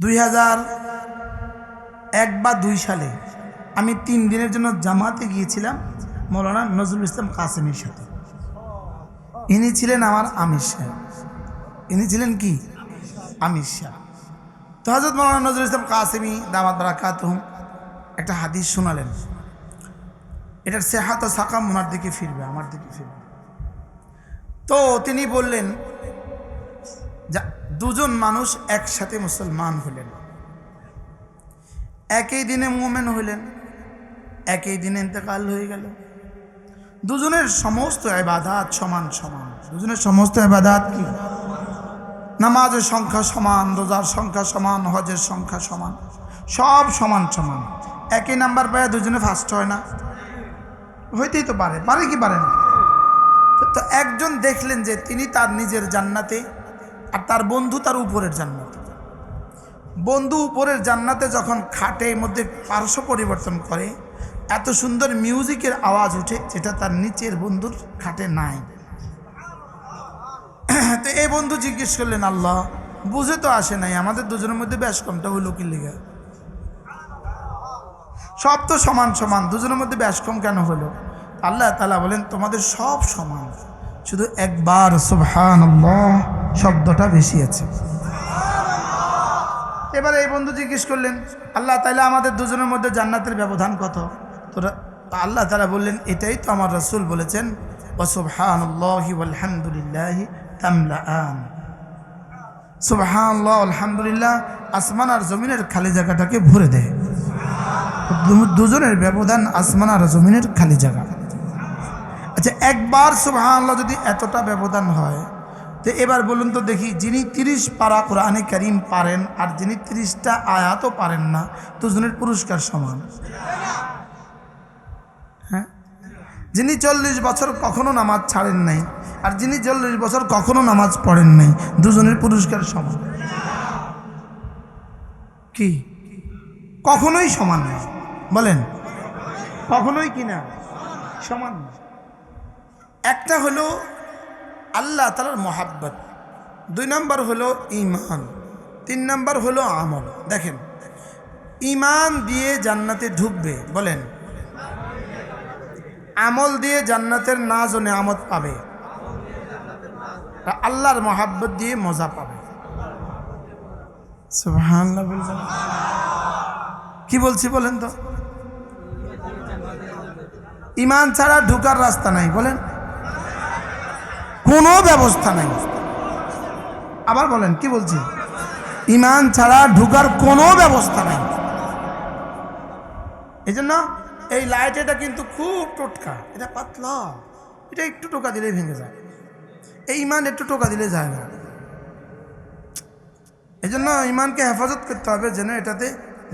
দুই হাজার এক বা দুই সালে আমি তিন দিনের জন্য জামাতে গিয়েছিলাম মৌলানা নজরুল ইসলাম কাসেমের সাথে। ইনি ছিলেন আমার আমির শাহ ইনি ছিলেন কি? আমির শাহ তো হজরত মৌলানা নজরুল ইসলাম কাসেমি দামাত বারাকাত একটা হাদিস শোনালেন। এটার সেহাত সাকাম ওনার দিকে ফিরবে, আমার দিকে ফিরবে। তো তিনি বললেন দুজন মানুষ একসাথে মুসলমান হলেন। একই দিনে মোমেন হইলেন একই দিনে ইন্তেকাল হয়ে গেল। দুজনের সমস্ত এবাদাত সমান সমান। দুজনের সমস্ত এবাদাত কি? নামাজের সংখ্যা সমান, রোজার সংখ্যা সমান, হজের সংখ্যা সমান, সব সমান সমান। একই নাম্বার পায় দুজনে ফার্স্ট হয় না? হইতেই তো পারে। পারে কি পারে না? তো একজন দেখলেন যে তিনি তার নিজের জান্নাতে আর তার বন্ধু তার উপরের জান্নাত বন্ধু উপরের জান্নাতে যখন খাটে এর মধ্যে পার্শ্ব পরিবর্তন করে, এত সুন্দর মিউজিকের আওয়াজ উঠে যেটা তার নিচের বন্ধুর খাটে নাই। তো এই বন্ধু জিজ্ঞেস করলেন, আল্লাহ, বুঝে তো আসে নাই, আমাদের দুজনের মধ্যে ব্যাস কমটা হইল কি লেগে? সব তো সমান সমান, দুজনের মধ্যে ব্যাস কম কেন হলো? আল্লাহ তালা বলেন, তোমাদের সব সমান, শুধু একবার সুবহান আল্লাহ শব্দটা বেশি আছে। এবারে এই বন্ধু জিজ্ঞেস করলেন, আল্লাহ তাইলে আমাদের দুজনের মধ্যে জান্নাতের ব্যবধান কত? তোরা আল্লাহ তারা বললেন, এটাই তো আমার রসুল বলেছেন ওসুবহান আলহামদুলিল্লাহ তামলা আন সুবহানাল্লাহ, আলহামদুলিল্লাহ, আসমান আর জমিনের খালি জায়গাটাকে ভরে দেয়। দুজনের ব্যবধান আসমান আর জমিনের খালি জায়গা। আচ্ছা একবার সুবহানাল্লাহ যদি এতটা ব্যবধান হয় তো এবার বলুন তো দেখি, যিনি তিরিশ পারা কোরআনে করিম পারেন আর যিনি তিরিশটা আয়াতও পারেন না, দুজনের পুরস্কার সমান। হ্যাঁ? যিনি চল্লিশ বছর কখনো নামাজ ছাড়েন নাই আর যিনি চল্লিশ বছর কখনো নামাজ পড়েন নাই, দুজনের পুরস্কার সমান। কি? কখনোই সমান না। বলেন, কখনোই কিনা সমান একটা হলো আল্লাহ তালার মহাব্বত। দুই নম্বর হলো ইমান তিন নম্বর হলো আমল। দেখেন ইমান দিয়ে জান্নাতে ঢুকবে, বলেন। আমল দিয়ে জান্নাতের নাজনে আমদ পাবে। আল্লাহর মহাব্বত দিয়ে মজা পাবে। কি বলছি বলেন তো? ইমান ছাড়া ঢুকার রাস্তা নাই, বলেন। কোনো ব্যবস্থা নাই। আবার বলেন, কি বলছি? ইমান ছাড়া ঢুকার কোনো ব্যবস্থা নাই। এই জন্য এই লাইট এটা কিন্তু খুব টোটকা, এটা পাতলা। এটা একটু টোকা দিলেই ভেঙে যায়। এই ইমান একটু টোকা দিলে যায় না। এই জন্য ইমানকে হেফাজত করতে হবে যেন এটাতে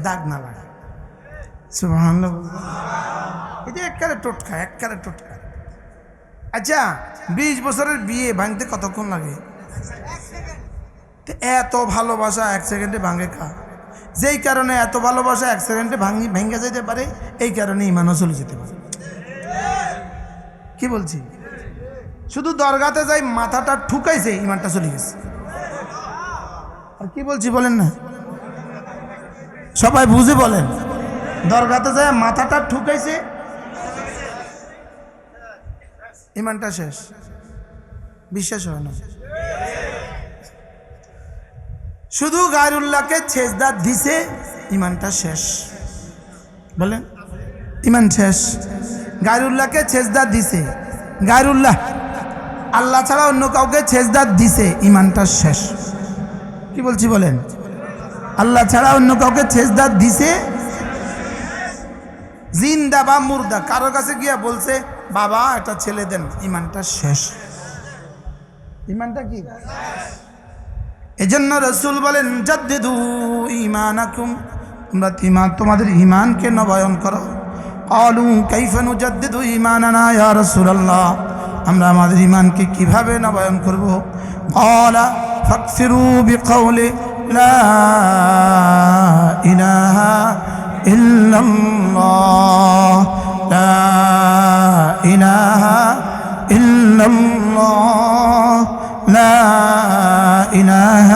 দাগ না লাগে। এটা এককারে টোটকা এককারে টোটকা। আচ্ছা বিশ বছরের বিয়ে ভাঙতে কতক্ষণ লাগে? এত ভালোবাসা এক সেকেন্ডে ভাঙে কা যেই কারণে এত ভালোবাসা এক সেকেন্ডে ভাঙি, ভেঙে যেতে পারে, এই কারণে ইমানও চলে যেতে পারে। কি বলছি? শুধু দরগাতে যাই মাথাটা ঠুকাইছে, ইমানটা চলে গেছে। আর কি বলছি বলেন না? সবাই বুঝে বলেন। দরগাতে যায় মাথাটা ঠুকাইছে ইমানটা শেষ। বিশ্বাস হয় না। শুধু গায়রুল্লাহকে ছেজদা দিছে, ইমানটা শেষ। বলেন, ইমান শেষ। গায়রুল্লাহকে ছেজদা দিছে। গায়রুল্লাহ, আল্লাহ ছাড়া অন্য কাউকে ছেজদা দিছে, ইমানটা শেষ। কি বলছি বলেন? আল্লাহ ছাড়া অন্য কাউকে ছেজদা দিছে? জিন্দা বা মুর্দা, কারও কাছে গিয়া বলছে বাবা এটা ছেলে দেন। ইমানটা শেষ। ইমানটা কি? এজন্য রসুল বলেন, জাদ্দিদু ইমানাকুম তোমরা ইমান, তোমাদের ইমানকে নবায়ন করো। অলু কাইফানু জাদ্দিদু ইমানানা ইয়া রাসূলুল্লাহ। আমরা আমাদের ইমানকে কীভাবে নবায়ন করব? ক্বালা ফাকসিরু বিকাউলি লা ইলাহা ইল্লাল্লাহ। لا إله إلا الله لا إله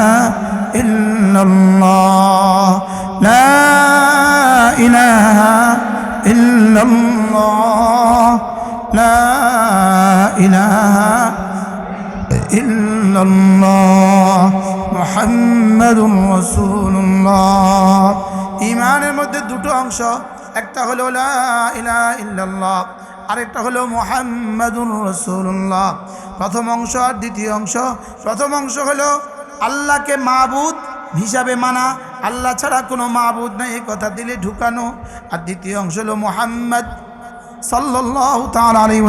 إلا الله لا إله إلا الله لا إله إلا الله محمد رسول الله ইমানের মধ্যে দুটো অংশ একটা হলো ইল্লাল্লাহ, আরেকটা হলো মুহাম্মাদুর রসুল্লাহ প্রথম অংশ আর দ্বিতীয় অংশ। প্রথম অংশ হলো আল্লাহকে মাবুদ হিসাবে মানা। আল্লাহ ছাড়া কোনো মাবুদ নাই, এই কথা দিলে ঢুকানো। আর দ্বিতীয় অংশ হলো মোহাম্মদ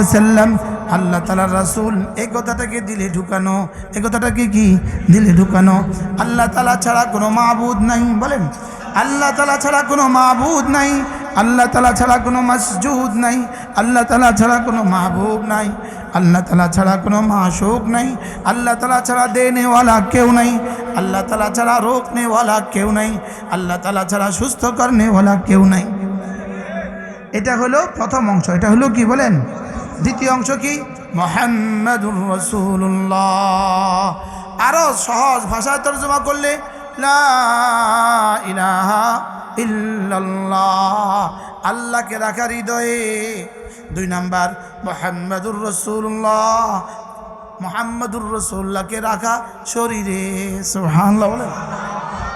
ওসাল্লাম আল্লাহ তালার রাসুল। এই কথাটাকে দিলে ঢুকানো। এই কথাটাকে কি? দিলে ঢুকানো। আল্লাহ তালা ছাড়া কোনো মাবুদ নাই, বলেন। আল্লাহ তালা ছাড়া কোনো মাবুদ নাই। আল্লাহ তালা ছাড়া কোনো মসজুদ নাই, আল্লাহ তালা ছাড়া কোনো মাহবুব নাই, আল্লাহ তালা ছাড়া কোনো মাসুক নাই, আল্লাহ তালা ছাড়া দেনেওয়ালা কেউ নাই, আল্লাহ তালা ছাড়া রোকনেওয়ালা কেউ নাই, আল্লাহ তালা ছাড়া সুস্থ করনেওয়ালা কেউ নাই। এটা হলো প্রথম অংশ, এটা হলো কি বলেন? দ্বিতীয় অংশ কি? মোহাম্মদুর রসুল্লাহ আরও সহজ ভাষায় তর্জমা করলে, লা ইলাহা আল্লাহকে রাখা হৃদয়ে। দুই নাম্বার, মোহাম্মদুর রসুল্লাহ মোহাম্মদুর রসুল্লাহকে রাখা শরীরে। সুবহানাল্লাহ বলেন।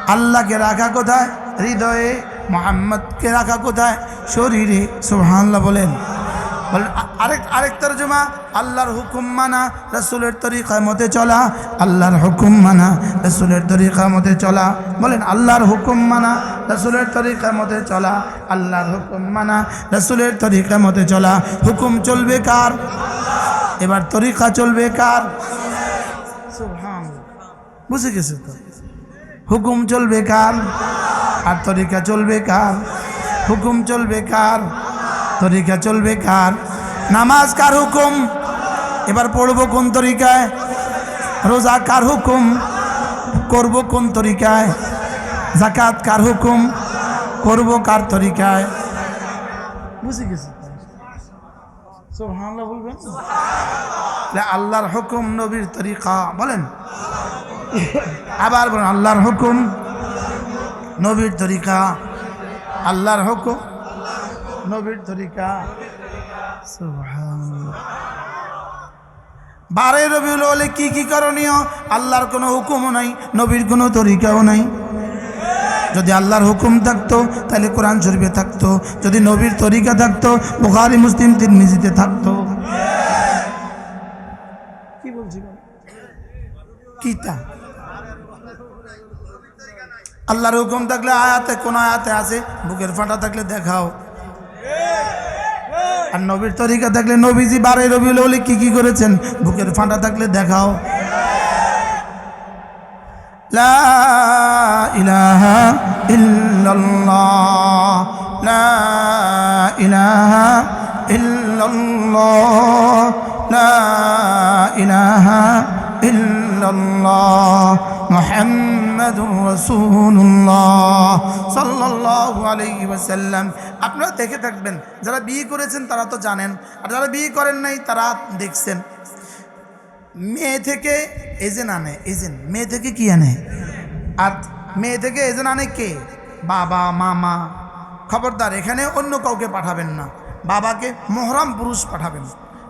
আল্লাহকে রাখা কোথায়? হৃদয়ে। মোহাম্মদকে রাখা কোথায়? শরীরে। সুবহানাল্লাহ বলেন। আরেক আরেক তর্জমা, আল্লাহর হুকুম মানা, রসুলের তরিকা মতে চলা, আল্লাহর হুকুম মানা, রসুলের তরিকা মতে চলা। বলেন, আল্লাহর হুকুম মানা, রসুলের তরিকা মতে চলা, আল্লাহর হুকুম মানা, রসুলের তরিকা মতে চলা। হুকুম চলবে কার? এবার তরিকা চলবে কার। বুঝে গেছে তো? হুকুম চলবে কার? আর তরিকা চলবে কার? হুকুম চলবে কার? তরিকা চলবে কার? নামাজ কার হুকুম? এবার পড়ব কোন তরিকায়? রোজা কার হুকুম? করব কোন তরিকায়? জাকাত কার হুকুম? করব কার তরিকায়? বুঝে গেছি। আল্লাহর হুকুম নবীর তরিকা, বলেন। আবার বলেন, আল্লাহর হুকুম নবীর তরিকা, আল্লাহর হুকুম নবীর তরিকা। বারে রবিউল হলে কি কি করণীয়? আল্লাহর কোনো হুকুমও নাই, নবীর কোনো তরিকাও নাই। যদি আল্লাহর হুকুম থাকতো, তাহলে কোরআন শরীফে থাকতো। যদি নবীর তরিকা থাকতো, বুখারি, মুসলিম, তিরমিজিতে থাকতো। কি বলছি আল্লাহর হুকুম থাকলে আয়াতে কোন আয়াতে আছে? বুকের ফাটা থাকলে দেখাও। আর নবীর তরিকা থাকলে নবীজি বারে রবিউল হলে কি কি করেছেন? বুকের ফাঁটা থাকলে দেখাও। লা ইলাহা ইল্লাল্লাহ, লা লা মুহাম্মাদুর ওয়াসাল্লাম। আপনারা দেখে থাকবেন, যারা বিয়ে করেছেন তারা তো জানেন, আর যারা বিয়ে করেন নাই তারা দেখছেন। মেয়ে থেকে এজেন্ট আনে, এজেন্ট। মেয়ে থেকে কি আনে? আর মেয়ে থেকে এজেন্ট আনে কে? বাবা, মামা। খবরদার, এখানে অন্য কাউকে পাঠাবেন না। বাবাকে মোহরাম পুরুষ পাঠাবেন।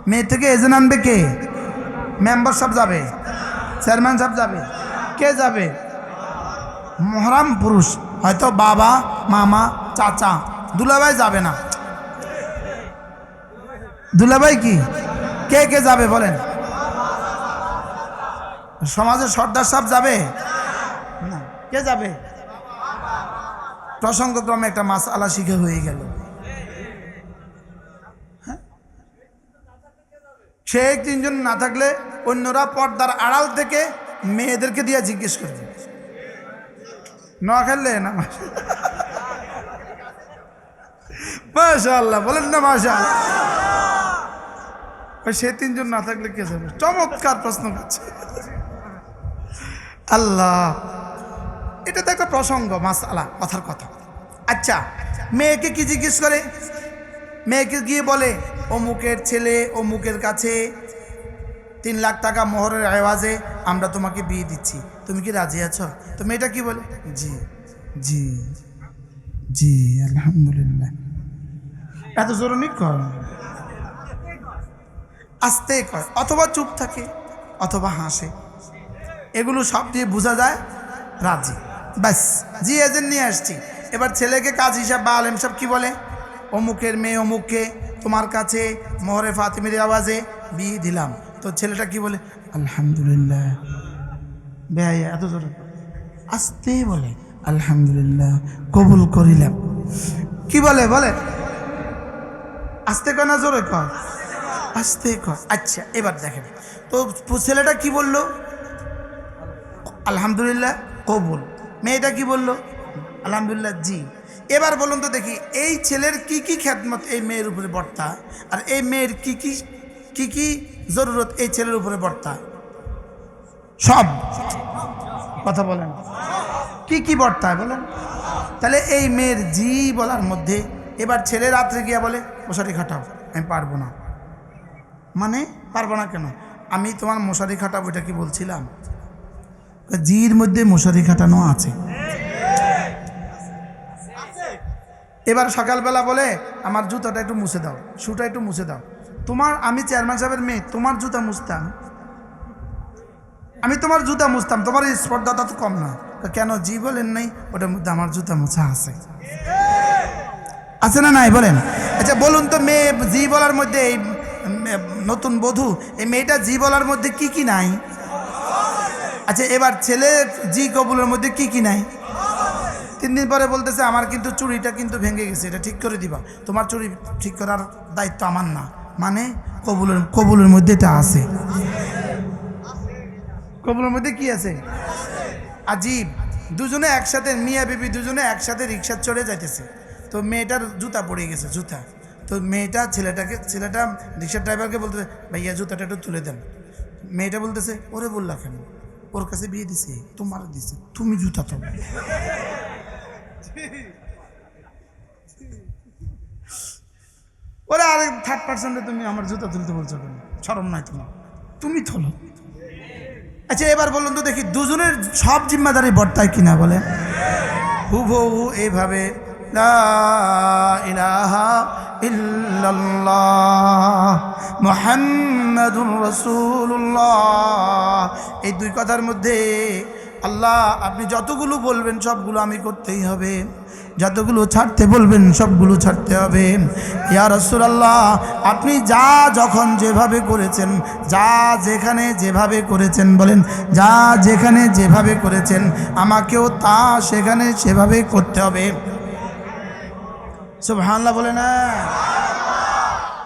মেয়ে থেকে এজেন্ট আনবে কে? মেম্বার সব যাবে। চেয়ারম্যান সব যাবে। কে যাবে? মোহরাম পুরুষ, হয়তো বাবা, মামা, চাচা। দুলাভাই যাবে না। দুলাভাই কি? কে কে যাবে বলেন? সমাজের সর্দার সাহেব যাবে? কে যাবে? প্রসঙ্গক্রমে একটা মাছ আলা শিখে হয়ে গেল। হ্যাঁ? সে তিনজন না থাকলে অন্যরা পর্দার আড়াল থেকে মেয়েদেরকে দিয়ে জিজ্ঞেস করে করবে। না খেললে না। মাশা আল্লাহ বলেন না মাশা ওই সে তিনজন না থাকলে কে যাবে চমৎকার প্রশ্ন করছে। আল্লাহ, এটা তো একটা প্রসঙ্গ মাসালা কথার কথা। আচ্ছা মেয়েকে কি জিজ্ঞেস করে? মেয়েকে গিয়ে বলে, অমুকের ছেলে অমুকের কাছে তিন লাখ টাকা মোহরের আওয়াজে আমরা তোমাকে বিয়ে দিচ্ছি। তুমি কি রাজি আছো? তো মেয়েটা কি বলে? জি জি জি, আলহামদুলিল্লাহ। এত জরুরি কর। আস্তে কয় অথবা চুপ থাকে, অথবা হাসে। এগুলো সব দিয়ে বোঝা যায় রাজি। ব্যাস, জি এজেন্ট নিয়ে আসছি। এবার ছেলেকে কাজ হিসাব বা আলেম সব কি বলে? অমুকের মেয়ে অমুককে তোমার কাছে মোহরে ফাতিমের আওয়াজে বিয়ে দিলাম। তো ছেলেটা কি বলে? আলহামদুলিল্লাহ। বেহাই এত জোরে আসতে বলে, আলহামদুলিল্লাহ, কবুল করিলাম। কি বলে বলে? আসতে কয় না জোরে কয়? আসতে কয়। আচ্ছা এবার দেখেন। তো ছেলেটা কি বলল? আলহামদুলিল্লাহ, কবুল। মেয়েটা কি বলল? আলহামদুলিল্লাহ, জি। এবার বলুন তো দেখি, এই ছেলের কি কি খ্যাতমত এই মেয়ের উপরে বর্তা? আর এই মেয়ের কি কি কি কি জরুরত এই ছেলের উপরে বর্তা সব কথা বলেন। কি কি বর্তায় বলেন? তাহলে এই মেয়ের জি বলার মধ্যে এবার ছেলে রাত্রে গিয়া বলে, মশারি খাটাও, আমি পারব না। মানে পারব না কেন? আমি তোমার মশারি খাটাবো, এটা কি বলছিলাম? জির মধ্যে মশারি খাটানো আছে। এবার সকালবেলা বলে, আমার জুতাটা একটু মুছে দাও, শুটা একটু মুছে দাও। তোমার, আমি চেয়ারম্যান সাহেবের মেয়ে, তোমার জুতা মুছতাম। আমি তোমার জুতা মুছতাম, তোমার স্পর্ধাটা তো কম না। কেন, জি বলেন নাই ওটার মধ্যে আমার জুতা মোছা আছে। আছে না নাই, বলেন। আচ্ছা বলুন তো, মেয়ে, জি বলার মধ্যে এই নতুন বধূ, এই মেয়েটা জি বলার মধ্যে কি কি নাই? আচ্ছা এবার ছেলে জি কবুলের মধ্যে কি কি নাই? তিন দিন পরে বলতেছে, আমার কিন্তু চুড়িটা কিন্তু ভেঙে গেছে, এটা ঠিক করে দিবা। তোমার চুড়ি ঠিক করার দায়িত্ব আমার না। মানে কবুলের কবুলের মধ্যে এটা আছে। কবুলের মধ্যে কি আছে? আজীব। দুজনে একসাথে, মিয়া বিবি দুজনে একসাথে রিক্সা চড়ে যাইতেছে। তো মেয়েটার জুতা পড়ে গেছে, জুতা। তো মেয়েটা ছেলেটাকে, ছেলেটা রিক্সার ড্রাইভারকে বলতেছে, ভাইয়া, জুতাটা একটু তুলে দেন। মেয়েটা বলতেছে, ওরে বললা কেন? ওর কাছে বিয়ে দিছে, তোমার দিছে, তুমি জুতা তো ওরা আরেক থার্ড পার্সেন্টে তুমি আমার জুতা তুলতে বলছো কেন? সরম নাই তোমার। তুমি তোলো আচ্ছা এবার বলুন তো দেখি, দুজনের সব জিম্মাদারি বর্তায় কিনা বলে। হুবহু এইভাবে এই দুই কথার মধ্যে আল্লাহ, আপনি যতগুলো বলবেন, সবগুলো আমি করতেই হবে। যতগুলো ছাড়তে বলবেন, সবগুলো ছাড়তে হবে। ইয়া রসুরাল্লাহ আপনি যা যখন যেভাবে করেছেন, যা যেখানে যেভাবে করেছেন বলেন, যা যেখানে যেভাবে করেছেন, আমাকেও তা সেখানে সেভাবে করতে হবে। সুবহানাল্লাহ বলে না।